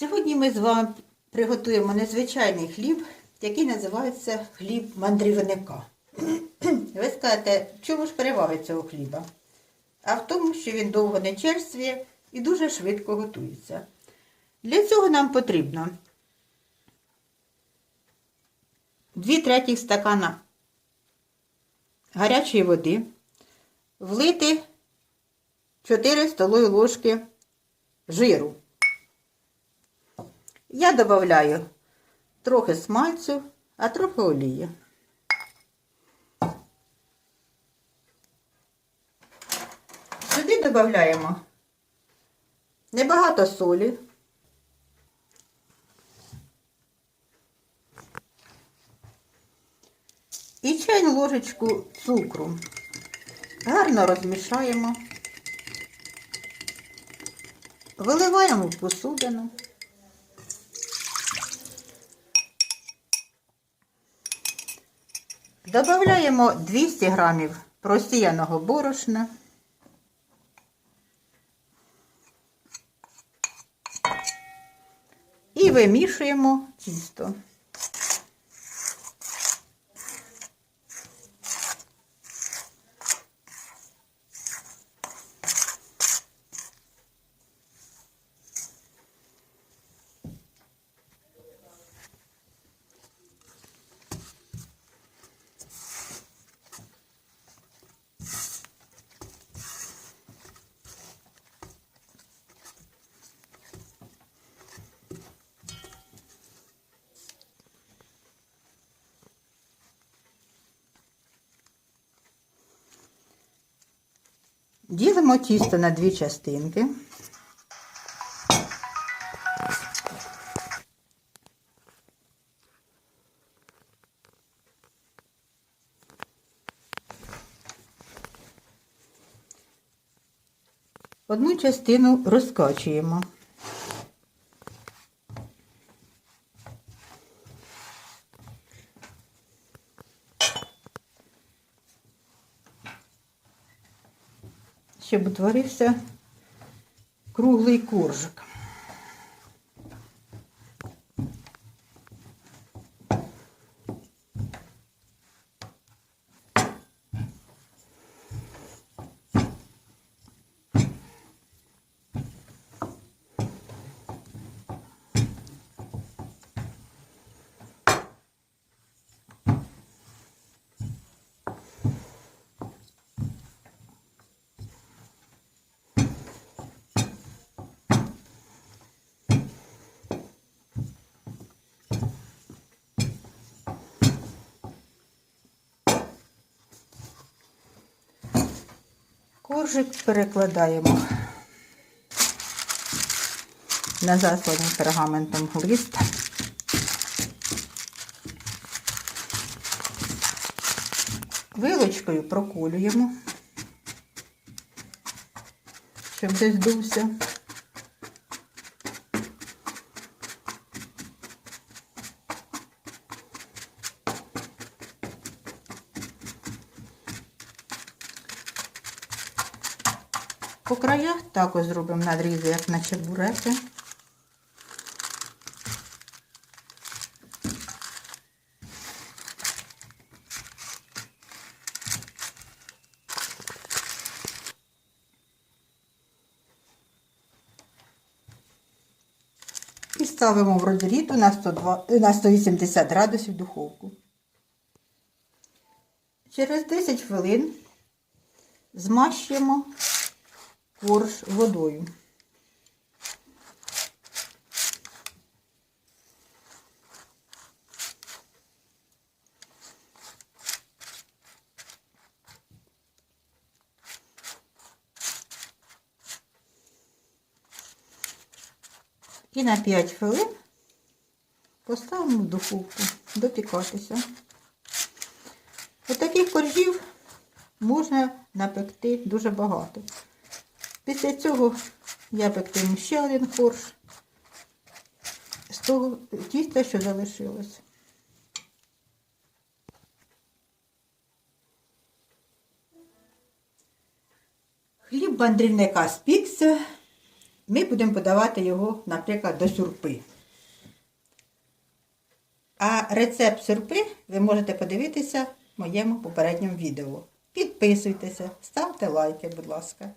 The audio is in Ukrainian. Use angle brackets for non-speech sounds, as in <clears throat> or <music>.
Сьогодні ми з вами приготуємо незвичайний хліб, який називається хліб мандрівника. <clears throat> Ви скажете, в чому ж переваги цього хліба? А в тому, що він довго не черствіє і дуже швидко готується. Для цього нам потрібно 2 третіх стакана гарячої води, влити 4 столові ложки жиру. Я додаю трохи смальцю, а трохи олії. Сюди додаємо небагато солі. І чайну ложечку цукру. Гарно розмішаємо. Виливаємо в посудину. Добавляємо 200 грамів просіяного борошна. І вимішуємо тісто. Ділимо тісто на дві частинки. Одну частину розкачуємо. Щоб утворився круглий коржик. Коржик перекладаємо на засланий пергаментом лист. Вилочкою проколюємо, щоб десь дувся. По краях також зробимо надрізи, як на чебуреки. І ставимо в розріту на, 102, на 180 градусів духовку. Через 10 хвилин змащуємо корж водою. І на 5 хвилин поставимо в духовку допікатися. Отаких коржів можна напекти дуже багато. Після цього я пектиму ще один корж з того тіста, що залишилось. Хліб мандрівника спікся. ми будемо подавати його, наприклад, до сюрпи. А рецепт сюрпи ви можете подивитися в моєму попередньому відео. Підписуйтеся, ставте лайки, будь ласка.